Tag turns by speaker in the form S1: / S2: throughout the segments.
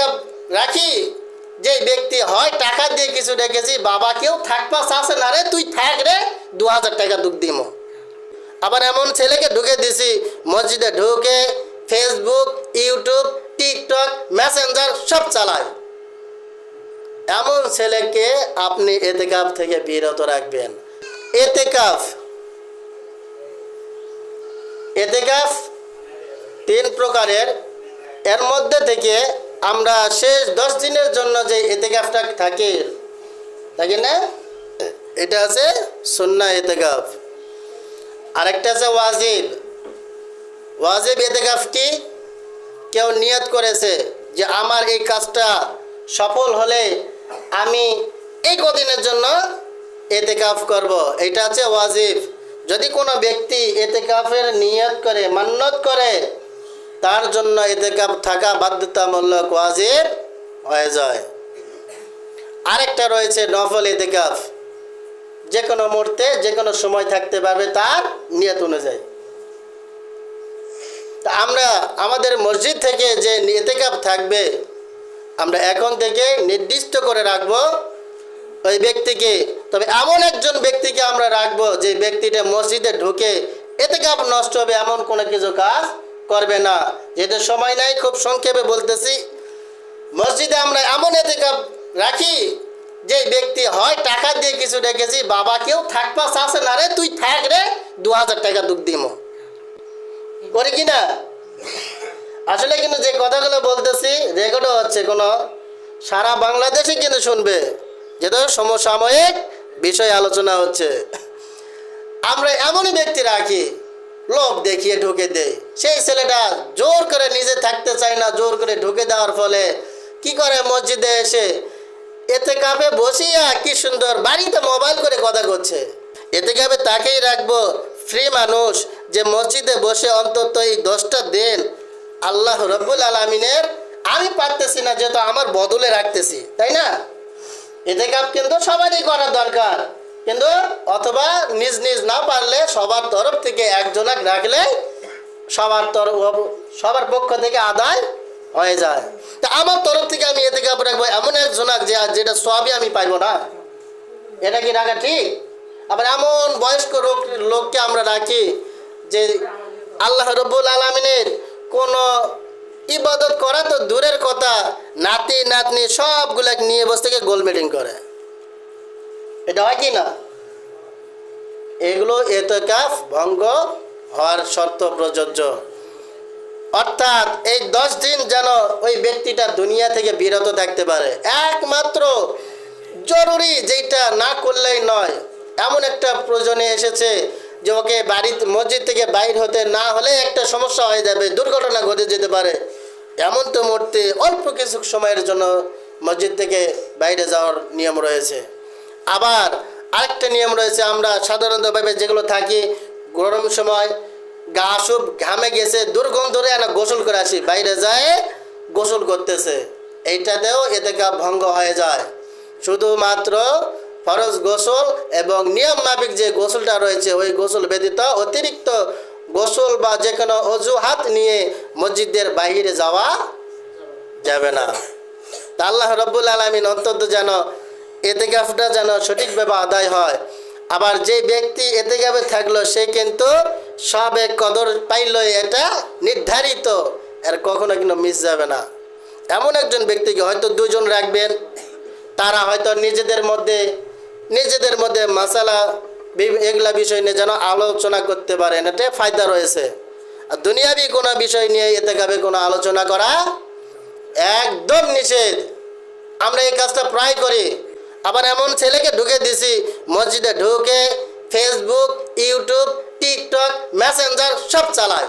S1: Cup রাখি। যে ব্যক্তি হয়, টাকা দিয়ে কিছু রেখেছি বাবা কেউ থাকবা চাষে না রে, তুই থাক রে, দু হাজার টাকা দুঃখ দিমো আবার এমন ছেলেকে ঢুকে দিছি, মসজিদে ঢুকে ফেসবুক ইউটিউব টিকটক মেসেঞ্জার সব চালায়। এমন ছেলেকে আপনি এতেকাফ থেকে বিরত রাখবেন। এতেকাফ। এতেকাফ তিন প্রকারের। এর মধ্যে থেকে আমরা শেষ দশ দিনের জন্য যে এতেকাফটা থাকে থাকে না? এটা আছে সুন্না এতেকাফ আরেকটা আছে ওয়াজিব। ওয়াজিব এতেকাফ কি? কেউ নিয়ত করেছে যে আমার এই কাজটা সফল হলে আমি এই কদিনের জন্য এতেকাফ করব। এটা আছে ওয়াজিব। যদি কোনো ব্যক্তি এতেকাফের নিয়ত করে মান্যত করে তার জন্য এতেকাফ থাকা বাধ্যতামূলক ওয়াজিব হয়ে যায়। আরেকটা রয়েছে নফল এতেকাফ যে কোনো মুহূর্তে যে কোনো সময় থাকতে পারবে তার নিয়ত অনুযায়ী। তা আমরা আমাদের মসজিদ থেকে যে এতেকাপ থাকবে, আমরা এখন থেকে নির্দিষ্ট করে রাখব ওই ব্যক্তিকে। তবে এমন একজন ব্যক্তিকে আমরা রাখব যে ব্যক্তিটা মসজিদে ঢুকে এতেকাপ নষ্ট হবে এমন কোনো কিছু কাজ করবে না। যেহেতু সময় নাই, খুব সংক্ষেপে বলতেছি। মসজিদে আমরা এমন এতেকাপ রাখি, যে ব্যক্তি হয় টাকা দিয়ে কিছু রেখেছি বাবা কেউ থাকবা চাষে না রে, তুই থাক রে, দু হাজার টাকা দুঃখ দিমো। করি কি না? আসলে কিন্তু যে কথাগুলো বলতেছি রেকর্ডও হচ্ছে কোনো, সারা বাংলাদেশে কিন্তু শুনবে যেহেতু সমসাময়িক বিষয় আলোচনা হচ্ছে। আমরা এমনই ব্যক্তি রাখি লোক দেখিয়ে ঢুকে দেয় সেই ছেলেটা জোর করে নিজে থাকতে চায় না, জোর করে ঢুকে দেওয়ার ফলে কি করে মসজিদে এসে? এতে কাপে বসিয়া কি সুন্দর বাড়িতে মোবাইল করে কথা করছে এতে কাপে তাকেই রাখব ফ্রি মানুষ যে মসজিদে বসে অন্তত এই দশটা দিন আল্লাহ রব্বুল আলমিনের আমি পারতেছি না, যেহেতু আমার বদলে রাখতেছি, তাই না? এতে কাপ কিন্তু সবারই করা দরকার। কিন্তু অথবা নিজ নিজ না পারলে সবার তরফ থেকে একজনাক রাখলে সবার তরফ সবার পক্ষ থেকে আদায় হয়ে যায়। তা আমার তরফ থেকে আমি এতে কাপ রাখব, এমন একজনাক যে যেটা সবই আমি পাইবো না। এটা কি রাখা ঠিক? আবার এমন বয়স্ক লোক লোককে আমরা রাখি যে আল্লাহ রব্বুল আলমিনের কোনো ইবাদত করা তো দূরের কথা। নাতি, নাতনি সবগুলাকে নিয়ে বসে থেকে গোল মিটিং করে। এটা হয় কি না এগুলো এতকাফ, ভঙ্গ হওয়ার শর্ত প্রযোজ্য। অর্থাৎ এই দশ দিন যেন ওই ব্যক্তিটা দুনিয়া থেকে বিরত থাকতে পারে। একমাত্র জরুরি যেটা না করলেই নয়। এমন একটা প্রয়োজনে এসেছে যে ওকে বাড়ি মসজিদ থেকে বাইর হতে না হলে একটা সমস্যা হয়ে যাবে, দুর্ঘটনা ঘটে যেতে পারে। এমন তো মুহূর্তে অল্প কিছু সময়ের জন্য মসজিদ থেকে বাইরে যাওয়ার নিয়ম রয়েছে। আবার আরেকটা নিয়ম রয়েছে, আমরা সাধারণতভাবে যেগুলো থাকি গরম সময়, গা সুপ ঘামে গেছে, দুর্গন্ধ ধরে না গোসল করে আসি, বাইরে যায় গোসল করতেছে। এইটাতেও এতে ভঙ্গ হয়ে যায়। শুধুমাত্র ফরজ গোসল এবং নিয়ম মাফিক যে গোসলটা রয়েছে, ওই গোসল ব্যতীত অতিরিক্ত গোসল বা যে কোনো অজুহাত নিয়ে মসজিদের বাহিরে যাওয়া যাবে না। তা আল্লাহ রব্বুল আলমিন অন্তত যেন এতেকাফটা যেন সঠিকভাবে আদায় হয়। আবার যে ব্যক্তি এতেকাফে থাকল, সে কিন্তু সবে কদর পাইল, এটা নির্ধারিত। এর কখনো কিন্তু মিস যাবে না। এমন একজন ব্যক্তিকে হয়তো দুজন রাখবেন। তারা হয়তো নিজেদের মধ্যে নিজেদের মধ্যে মশালা এগুলা বিষয় নিয়ে যেন আলোচনা করতে পারেন। এটা ফায়দা রয়েছে। আর দুনিয়াবি কোনো বিষয় নিয়ে এতে গাবে কোনো আলোচনা করা একদম নিষেধ। আমরা এই কাজটা প্রায় করি। আবার এমন ছেলেকে ঢুকে দিছি, মসজিদে ঢুকে ফেসবুক ইউটিউব টিকটক মেসেঞ্জার সব চালায়।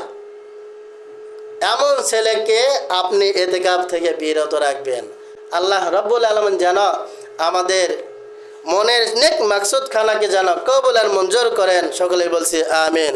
S1: এমন ছেলেকে আপনি এতেকাপ থেকে বিরত রাখবেন। আল্লাহ রব্বুল আলমন যেন আমাদের মনের নেক মাকসুদ খানাকে যেন কবুল আর মঞ্জুর করেন। সকলেই বলছি আমিন।